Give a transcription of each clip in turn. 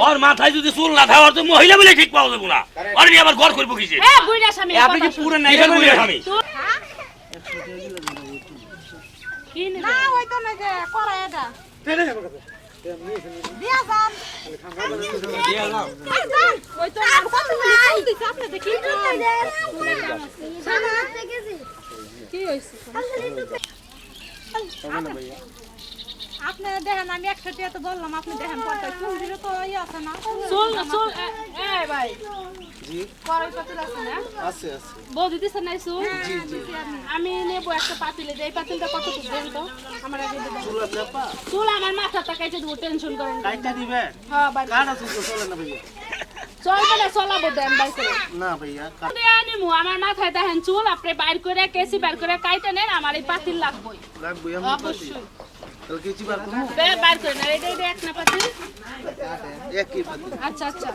ওর মাথায় যদি চুল না থাকে ওর তো মহিলা বলে ঠিক পাওয়া যাব না। নিয়ে আবার ঘর করব বুইড়া স্বামী আপনি কি পুরো শুন। নায়িকা কিসের বলে বললেন? আমি তো-? না হইতো না যে করা এটা। ওই আর কি হইছে? আপনি দেখেন আমি একশো টাকা তো বললাম আপনি দেখেন পর্দায় চুল দিলে তো ইয়ে আছে না? চুল চুল এ এ ভাই। কড়াই পাতিল আছে না? আছে আছে। বৌদি দিছে নাই চুল? আমি। নেব একটা পাতিলে এই পাতিলটা কত করে দেন তো? আমার আগে দিবেন চুল আমার মাথা টাকাই দেবো টেনশন করেন কাইটা হ্যাঁ ভাই। চলে না চলবে না চলাবো দেন ভাই করে। না ভাইয়া আনিমু, আমার মাথায় দেখেন চুল আপনি বাইর করে কেসি বাইর করে কাইটে নেন আমার এই পাতিল লাগবই। লাগবে আমি অবশ্যই। তাহলে কি চিবার করব? বে- বাইর করে নেন এটা এটা এক না পাতিল। একই পাতি আচ্ছা আচ্ছা।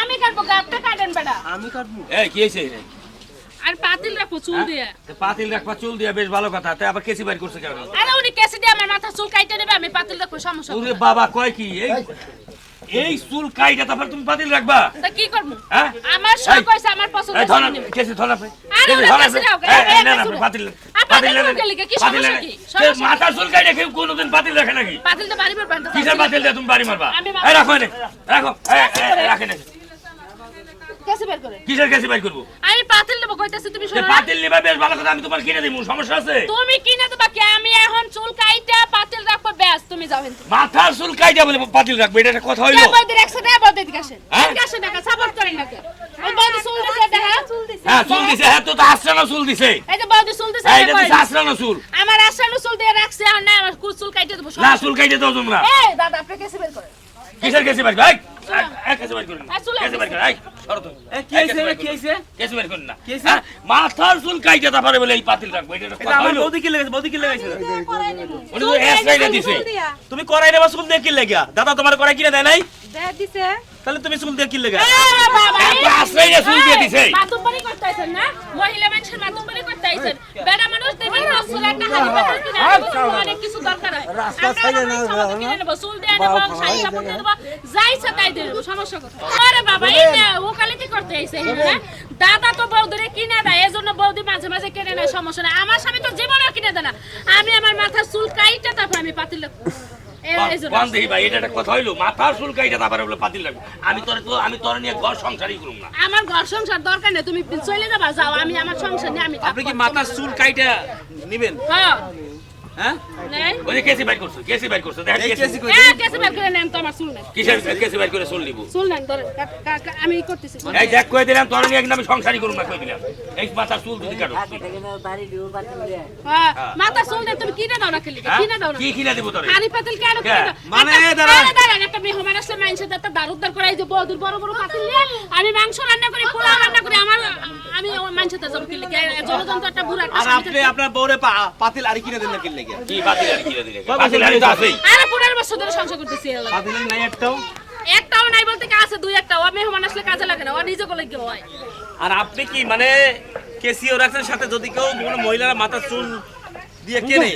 আমি কাটবো গাবটা কাটেন বেটা। আমি কাটবো? এই কি রে? আর পাতিল রাখব চুল দিয়ে। পাতিল রাখবা চুল দিয়ে বেশ ভালো কথা। তাই আবার কেসি বাইর করছে কেন? আরে উনি কেসি দিয়ে আমার মাথা চুল কাইটে নেবে আমি পাতিল রাখব সমস্যা ওরে বাবা কয় কি? এই এই চুল কাইটা তারপর তুমি পাতিল রাখবা। তা কি করব? হ্যাঁ? আমার শখ এই, হয়েছে আমার পছন্দ এই ধর। কেসি ধর ওরা ধর রাখো, এই, না না কি? সমস্যা? মাথার চুল কাইটা কেউ কোনোদিন পাতিল রাখে নাকি? পাতিল তো বাড়ি কিসের তুমি বাড়ি মারবা? আমি এই রাখো রাখো। এই। কেসি বের করে। কিসের কেসি বাইর করব? আমি পাতিল নেব কইতাছি তুমি শোনো পাতিল নিবা বেশ ভালো কথা আমি তোমার কিনে দিব সমস্যা আছে? তুমি কিনে দেবা কি? আমি এখন চুল কাইটা পাতিল রাখব। ব্যাস যাও যাবেন মাথার চুল কাইটা বলে পাতিল রাখবে এটা একটা কথা হইল। আমাদের 100 টাকা বাদ দিকে আসেন। হ্যাঁ? না আসেন দেখা সাপোর্ট করেন না ওই বাদ চুল দিছে দেখা? চুল দিছে। হ্যাঁ চুল দিছে। হ্যাঁ তো তো আশ্রানো চুল দিছে। এই যে বাদ চুল দিছে হ্যাঁ এটা দিছে। আশ্রানো চুল। আমার আসানো চুল দিয়ে রাখছে আর না আমার কুল চুল কাইটা দেব না চুল কাইটা দাও তোমরা এই দাদা আপনি কেসে বের করেন। কিসের কেসে বের করুন? হ্যাঁ, মাথার চুল কাইটে তারপরে বলে এই পাতিল রাখব। তুমি করাই নেবা চুল দিয়ে কি লেগা দাদা তোমার করাই কিনে দেয় নাই? দিছে। তাহলে তুমি চুল দিয়ে কি লেগা? এ বাবা, এই এত আশ্রয় চুল দিয়ে দিছে। করতে আইছেন না? মহিলা মানুষের করতে আইছেন বেড়া মানুষ দেখবেন রসুল একটা কিনে অনেক কিছু দরকার হয়। কিনে নেব, চুল দিয়ে নেব, শাড়ি কাপড় দিয়ে নেব, যা ইচ্ছা তাই দিয়ে নেব, সমস্যা কোথায়? আরে বাবা, এই যে ওকালতি করতে আইছে, হ্যাঁ? দাদা তো বৌদিরে কিনে দেয় এজন্য বৌদি মাঝে মাঝে কিনে নেয় সমস্যা নাই। আমার স্বামী তো জীবনেও কিনে দেয় না। আমি আমার মাথার চুল কাইটা তারপর আমি পাতিল রাখব। এই- এই জন্য। বান দেখি ভাই এটা একটা কথা হইল মাথার চুল কাইটে তারপরে বলে পাতিল রাখব আমি তোর আমি তোর নিয়ে ঘর সংসারই করুম না আমার ঘর সংসার দরকার নেই তুমি চলে যাবা যাও আমি আমার সংসার নিয়ে আমি আপনি কি। মাথার চুল কাইটা নিবেন হ্যাঁ হ্যাঁ? ওই কেসি বাইর করছ কেসি বাইর করছ দেখেন কেসি। কেসি কই? এ, কেসে বের করে নেন তো আমার চুল নেই। কিসের কেসি বাইর করে চুল নিব? চুল নেন ধরেন কা- কা- কা- আমি করতেছি। এই দেখ কই দিলাম তোর নিয়ে একদম সংসারই করুম না কই দিলাম। এই মাথার চুল যদি কাটো। হ্যাঁ মাথা চুল নেন তুমি কিনে দাও না খেলি হ্যাঁ? কিনে দাও না। কি কিনে দিব তোরে? হাড়ি পাতিল কেন কিনে কে? দাও? মানে একটা- দাঁড়ান। আরে দাঁড়ান, একটা মেহমান আসলে মানুষের একটা দার উদ্ধার যে বড় বড় পাতিল নিয়ে আমি মাংস রান্না করি পোলাও রান্না করি আমার আমি মানুষের জন্য কিনলে জলযন্ত্র একটা বুড়া আর আপনি আপনার বউরে পাতিল আর কিনে দেন না কি লেগে? কি পাতিল আর কিনে দিলে? পাতিল আর তো আছেই। আরে পুরার বছর ধরে সংসার করতেছি পাতিল নাই একটাও? একটাও নাই বলতে কি আছে দুই একটা ও মেহমান আসলে কাজে লাগে না ও নিজে করলে কি হয়? আর আপনি কি মানে কেসিও রাখছেন সাথে যদি কেউ কোনো মহিলারা মাথা চুল দিয়ে কেনে?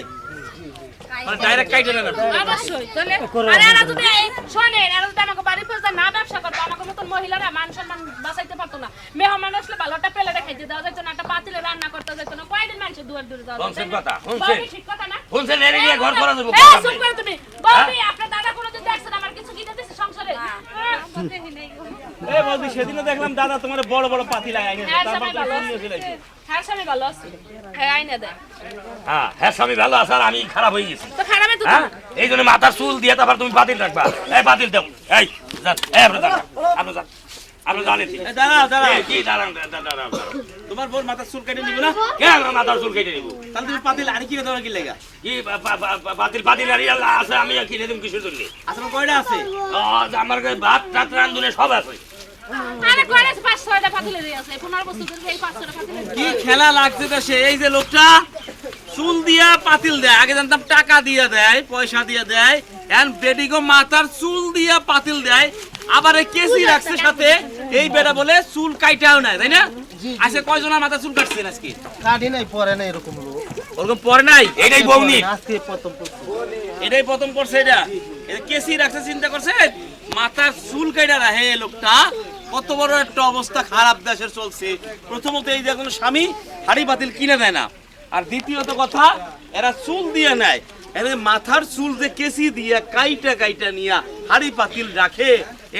মানে ডাইরেক্ট কাইটে আপনি। অবশ্যই তাহলে আরে এরা যদি শোনেন এরা যদি আমাকে বাড়ি পর্যন্ত না ব্যবসা করতো আমাকে মতন মহিলারা মান সম্মান বাঁচাইতে পারতো না মেহমান আসলে ভালোটা পেলে রেখে দিয়ে দেওয়া যেত না একটা পাতিলে রান্না করতে যেত না কয়দিন মানুষের দুয়ার দূরে যাওয়া যেত কথা, শুনছেন? ঠিক কথা না শুনছেন এর নিয়ে ঘর করা যাব এই, চুপ নাই। তুমি বৌদি আপনার দাদা কোনোদিন দেখছেন আমার কিছু কিনে দিচ্ছে সংসারে এই সেদিনও দেখলাম দাদা তোমার বড় বড় পাতিল আয় হ্যাঁ স্বামী ভালো আছে। হ্যাঁ হ্যাঁ আইনে দেয়। হ্যাঁ হ্যাঁ স্বামী ভালো আছে আর আমি খারাপ হয়ে গেছি। তো খারাপই তো হ্যাঁ এই জন্য মাথার চুল দিয়ে তারপর তুমি পাতিল রাখবা। এই পাতিল দাও। এই যান এই আপনি যান আপনি যান আপনি জানেন দাঁড়াও দাঁড়াও। কি দাঁড়ান তোমার চুল কেটে নিবে না? কে আমার চুল কেটে নিব? তাহলে তুমি পাতিল আর দেওয়া কি লেগা? কি পাতিল পাতিল আর আছে আমি কিনে দিব কিসের জন্য? আসলে কয়টা আছে? আমার কাছে ভাত টাত রান্ধুনে সব আছে। কি খেলা লাগছে এই যে লোকটা চুল দিয়া পাতিল দেয়। আগে জানতাম টাকা দিয়া দেয় পয়সা দিয়া দেয়। এন্ড বেডিগো মাথার চুল দিয়া পাতিল দেয়। আবার এই কেসি রাখছে সাথে। এই বেটা বলে চুল কাইটাও নাই তাই না? আজকে কয়জনের মাথা চুল কাটছেন আজকে? কাঠি নাই পরে নাই এরকম লোক। ওরকম পরে নাই? এটাই আজকে প্রথম প্রথম। এটাই প্রথম করছে এটা। কেসি রাখছে চিন্তা করছেন? মাথার চুল কাইটা রাখে লোকটা। কত বড় একটা অবস্থা খারাপ দেশের চলছে। প্রথমত এই যে কোনো স্বামী হাড়ি বাতিল কিনে দেয় না। আর দ্বিতীয়ত কথা, এরা চুল দিয়ে নেয়। এদের মাথার চুল যে কেসি দিয়া কাইটা কাইটা নিয়া হাড়ি পাতিল রাখে,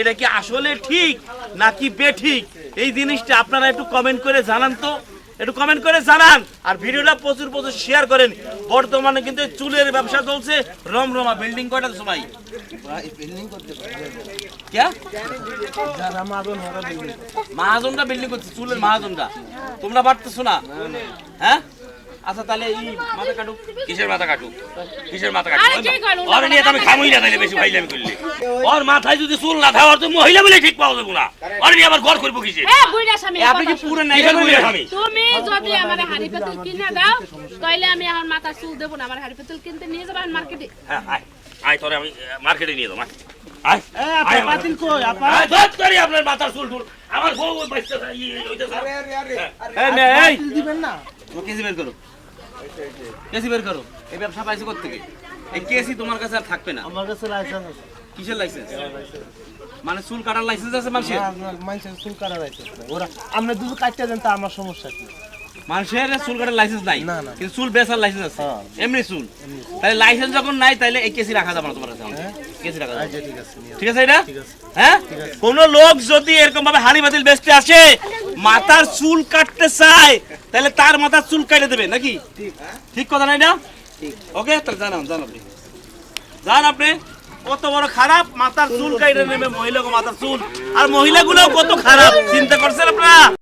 এটা কি আসলে ঠিক নাকি বেঠিক? এই জিনিসটা আপনারা একটু কমেন্ট করে জানান তো। একটু কমেন্ট করে জানান। আর ভিডিওটা প্রচুর প্রচুর শেয়ার করেন। বর্তমানে কিন্তু চুলের ব্যবসা চলছে। রমরমা বিল্ডিং কয়টা সবাই মাহাজনটা বিল্ডিং করছে। চুলের মহাজনটা। তোমরা পারতেছো না? হ্যাঁ? আচ্ছা তাহলে এই মাথা কাটুক। কিসের মাথা কাটুক? কিসের মাথা আরে কাটুক? কে নিয়ে আমি খামই না তাইলে বেশি ভাইলামি করলে। ওর মাথায় যদি চুল না থাকে ওর তো মহিলা বলে ঠিক পাওয়া যাব না। ওর নিয়ে আবার ঘর করব কিসে এ বুইড়া স্বামী আপনি কি পুরো নাই বলে আমি তুমি যদি আমার হাড়ি পেতুল কিনে দাও তাইলে আমি আমার মাথা চুল দেবো না। আমার হাড়ি পেতুল কিনতে নিয়ে যাব মার্কেটে হ্যাঁ, আয়। আয় তোরে আমি মার্কেটে নিয়ে যাব আয়। আয়। আপনার কই আপা? আয়, ধর তোরে আপনার মাথার চুল টুল আমার বউ বাচ্চা ইয়ে হইতেছে এই মেয়ে, এই বাতিল দিবেন না। ও কেসি বের করো। কেসি বের করো। এই ব্যবসা পাইছো থেকে এই কেসি তোমার কাছে আর থাকবে না। আমার কাছে লাইসেন্স আছে। কিসের লাইসেন্স মানে চুল কাটার লাইসেন্স আছে মানুষের? মানুষের চুল কাটা লাইসেন্স নাই। ওরা আপনি দুধ কাটতে দেন তা আমার সমস্যা কি? মানুষের চুল কাটার লাইসেন্স নাই। কিন্তু চুল বেচার লাইসেন্স আছে। হ্যাঁ। এমনি চুল। তাহলে লাইসেন্স যখন নাই তাহলে এই কেসি রাখা যাবে না তোমার কাছে হ্যাঁ? কেসি রাখা যাবে আচ্ছা ঠিক আছে নিয়ে ঠিক আছে এটা? হ্যাঁ? কোন লোক যদি এরকম ভাবে হাড়ি বাতিল বেচতে আসে মাথার চুল কাটতে চায় তাহলে তার মাথার চুল কেটে দেবে নাকি? ঠিক কথা নাই না? ওকে তাহলে জানান জান আপনি জান আপনি কত বড় খারাপ মাথার চুল কাটে নেবে মহিলা মাথার চুল। আর মহিলাগুলো কত খারাপ চিন্তা করছেন আপনারা?